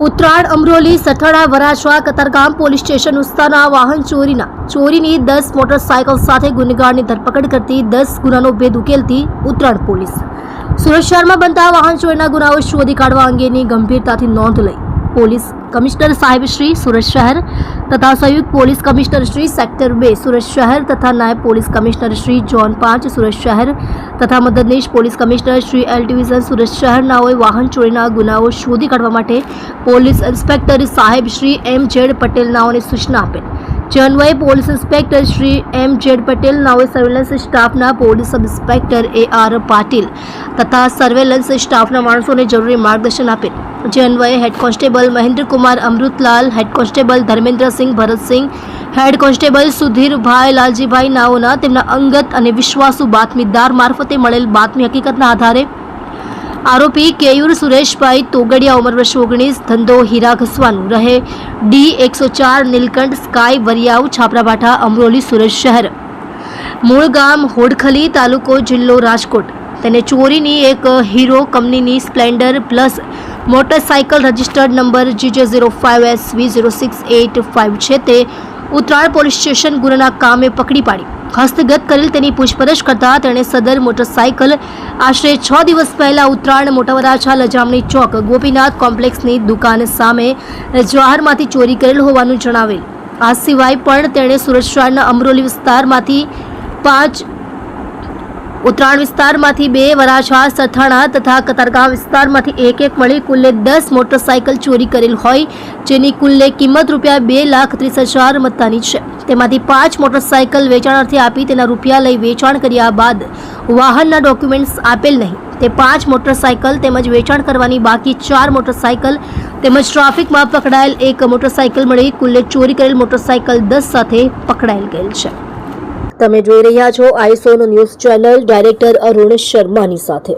ઉત્તરાયણ, અમરોલી સઠાણા Varachha Katargam police station, ઉસ્તાના, વાહન ચોરીના, ચોરીની દસ મોટરસાયકલ સાથે ગુનેગારની ધરપકડ કરતી દસ ગુનાનો ભેદ ઉકેલતી ઉત્તરાયણ પોલીસ. સુરત શહેરમાં બનતા વાહન ચોરીના ગુનાઓ શોધી કાઢવા અંગેની ગંભીરતાથી નોંધ લઈ પોલીસ કમિશનર સાહેબ શ્રી સુરત શહેર તથા સંયુક્ત પોલીસ કમિશનર શ્રી સેક્ટર બે સુરત શહેર તથા નાયબ પોલીસ કમિશનર શ્રી જોન પાંચ સુરત શહેર તથા મદદનીશ police commissioner Shri L division Surat શહેરનાઓએ વાહન ચોરીના ગુનાઓ શોધી કાઢવા માટે પોલીસ ઇન્સ્પેક્ટર સાહેબ શ્રી એમ જેડ પટેલ નાઓને સૂચના આપેલ જે અન્વયે police inspector Shri M Z Patel નાવે surveillance સ્ટાફના police sub inspector A R Patil તથા સર્વેલન્સ સ્ટાફના માણસોને જરૂરી માર્ગદર્શન આપેલ જે અન્વયે head constable Mahendrakumar Amrutlal head constable Dharmendrasinh Bharatsinh head constable Sudhirbhai Laljibhai નાઓના તેમના અંગત અને વિશ્વાસુ બાતમીદાર મારફતે મળેલ બાતમી હકીકતના આધારે આરોપી કેયુર સુરેશભાઈ તોગડિયા ઉંમર વર્ષ ઓગણીસ, ધંધો હીરા ઘસવાનું રહે. ડી એકસો ચાર નીલકંઠ, સ્કાય વરિયાવ, છાપરાભાઠા, અમરોલી, સુરત શહેર. મૂળ ગામ હોડખલી તાલુકો જિલ્લો રાજકોટ. તેને ચોરીની એક હીરો કંપનીની Splendor plus motorcycle registered number G J zero five S V zero six eight five છે તે ઉત્તરાયણ પોલીસ સ્ટેશન ગુનાના કામે પકડી પાડી. હસ્તગત કરેલ તેની પૂછપરછ કરતા તેણે સદર મોટરસાયકલ આશરે છ દિવસ પહેલા ઉત્તરાયણ મોટાવરાછા લજામણી ચોક ગોપીનાથ કોમ્પ્લેક્સની દુકાન સામે જવાહરમાંથી ચોરી કરેલ હોવાનું જણાવેલ. આ સિવાય પણ તેણે સુરત શહેરના અમરોલી વિસ્તારમાંથી પાંચ ઉત્તરાયણ વિસ્તારમાંથી બે વરાછા, સથાણા તથા કતારગામ વિસ્તારમાંથી એક એક મળી કુલ્લે દસ મોટરસાયકલ ચોરી કરેલ હોય, જેની કુલ્લે કિંમત રૂપિયા બે લાખ ત્રીસ હજાર મત્તાની છે. તેમાંથી પાંચ મોટરસાયકલ વેચાણાર્થે આપી તેના રૂપિયા લઈ વેચાણ કર્યા બાદ વાહનના ડોક્યુમેન્ટ્સ આપેલ નહીં. તે પાંચ મોટરસાયકલ તેમજ વેચાણ કરવાની બાકી ચાર મોટરસાયકલ તેમજ ટ્રાફિકમાં પકડાયેલ એક મોટરસાયકલ મળી કુલ્લે ચોરી કરેલ મોટરસાયકલ દસ સાથે પકડાયેલ ગયેલ છે. તમે જોઈ રહ્યા છો આઈસોન ન્યૂઝ ચેનલ ડાયરેક્ટર અરુણ શર્માની સાથે.